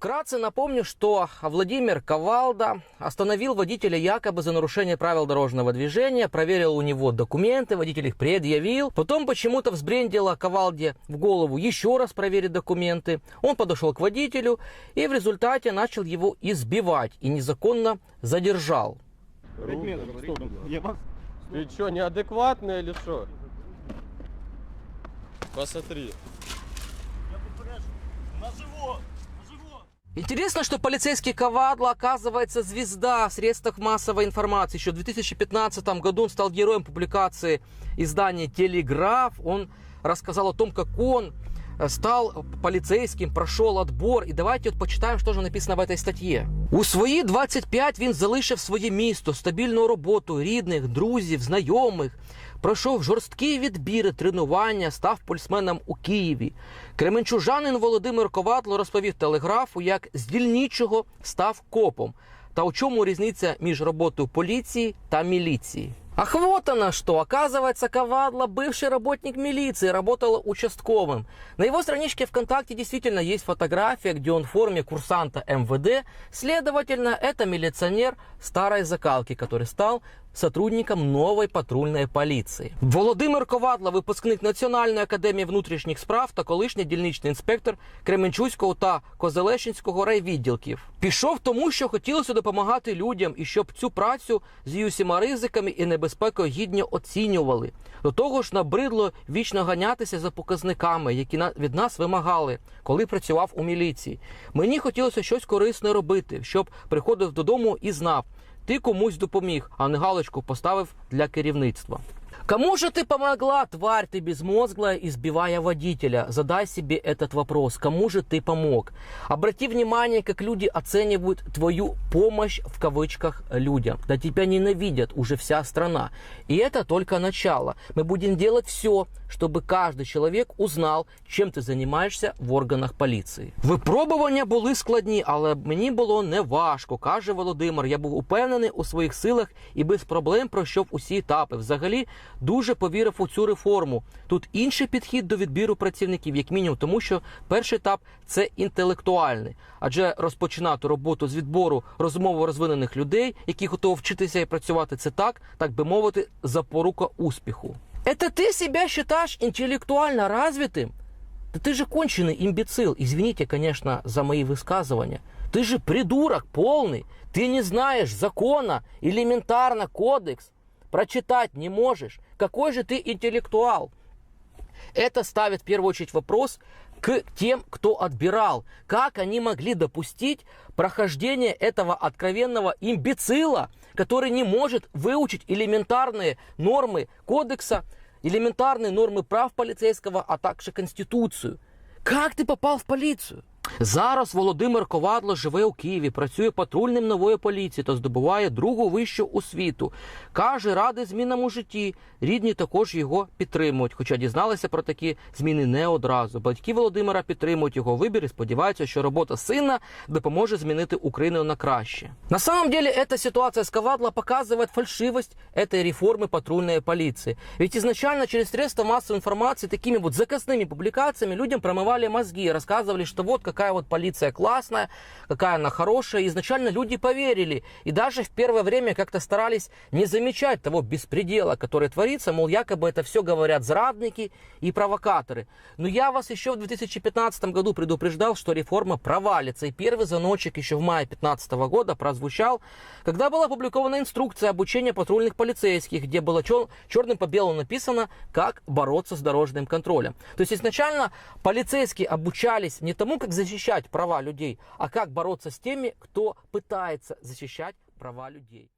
Вкратце напомню, что Владимир Ковалда остановил водителя якобы за нарушение правил дорожного движения, проверил у него документы, водитель их предъявил. Потом почему-то взбрендило Ковалде в голову еще раз проверить документы. Он подошел к водителю и в результате начал его избивать и незаконно задержал. Я. Ты что, неадекватный или что? Посмотри. Интересно, что полицейский Ковадло, оказывается, звезда в средствах массовой информации. Еще в 2015 году он стал героем публикации издания «Телеграф». Он рассказал о том, как он э, стал поліцейським, пройшов отбор. І давайте от почитаємо, що ж написано в этой статті. У свої 25 він залишив своє місто, стабільну роботу, рідних, друзів, знайомих. Пройшов жорсткі відбіри, тренування, став польсменом у Києві. Кременчужанин Володимир Коватло розповів телеграфу, як з дільничого став копом. Та у чому різниця між роботою поліції та міліції? Ах, вот оно что. Оказывается, Ковадло, бывший работник милиции, работал участковым. На его страничке ВКонтакте действительно есть фотография, где он в форме курсанта МВД. Следовательно, это милиционер старой закалки, который стал сотрудником нової патрульної поліції. Володимир Ковадло, випускник Національної академії внутрішніх справ та колишній дільничний інспектор Кременчуцького та Козелещинського райвідділків. Пішов тому, що хотілося допомагати людям і щоб цю працю з усіма ризиками і небезпекою гідно оцінювали. До того ж, набридло вічно ганятися за показниками, які від нас вимагали, коли працював у міліції. Мені хотілося щось корисне робити, щоб приходив додому і знав, ти комусь допоміг, а не галочку поставив для керівництва. Кому же ты помогла, тварь ты безмозглая, избивая водителя? Задай себе этот вопрос. Кому же ты помог? Обрати внимание, как люди оценивают твою помощь в кавычках людям. Да тебя ненавидят уже вся страна. И это только начало. Мы будем делать все, чтобы каждый человек узнал, чем ти занимаєшся в органах поліції. Випробування були складні, але мені було не важко, каже Володимир. Я був упевнений у своїх силах і без проблем пройшов усі етапи. Взагалі дуже повірив у цю реформу. Тут інший підхід до відбіру працівників, як мінімум, тому що перший етап це інтелектуальний, адже розпочинати роботу з відбору розмово розвинених людей, які готові вчитися і працювати, це так, так би мовити, запорука успіху. Это ты себя считаешь интеллектуально развитым? Да ты же конченый имбецил. Извините, конечно, за мои высказывания. Ты же придурок полный. Ты не знаешь закона, элементарно кодекс. Прочитать не можешь. Какой же ты интеллектуал? Это ставит в первую очередь вопрос к тем, кто отбирал. Как они могли допустить прохождение этого откровенного имбецила, который не может выучить элементарные нормы кодекса, элементарные нормы прав полицейского, а также Конституцию. Как ты попал в поліцію? Зараз Володимир Ковадло живе у Києві, працює патрульним нової поліції та здобуває другу вищу освіту. Каже, радий змінам у житті. Рідні також його підтримують, хоча дізналися про такі зміни не одразу. Батьки Володимира підтримують його вибір і сподіваються, що робота сина допоможе змінити Україну на краще. На самом деле, эта ситуация с Ковадло показывает фальшивость этой реформы патрульной полиции. Ведь изначально через средства массовой информации такими вот заказными публикациями людям промывали мозги, рассказывали, что вот какая вот полиция классная, какая она хорошая. Изначально люди поверили. И даже в первое время как-то старались не замечать того беспредела, который творится. Мол, якобы это все говорят зрадники и провокаторы. Но я вас еще в 2015 году предупреждал, что реформа провалится. И первый звоночек еще в мае 2015 года прозвучал, когда была опубликована инструкция обучения патрульных полицейских, где было чер- черным по белому написано, как бороться с дорожным контролем. То есть изначально полицейские обучались не тому, как защищать права людей, а как бороться с теми, кто пытается защищать права людей.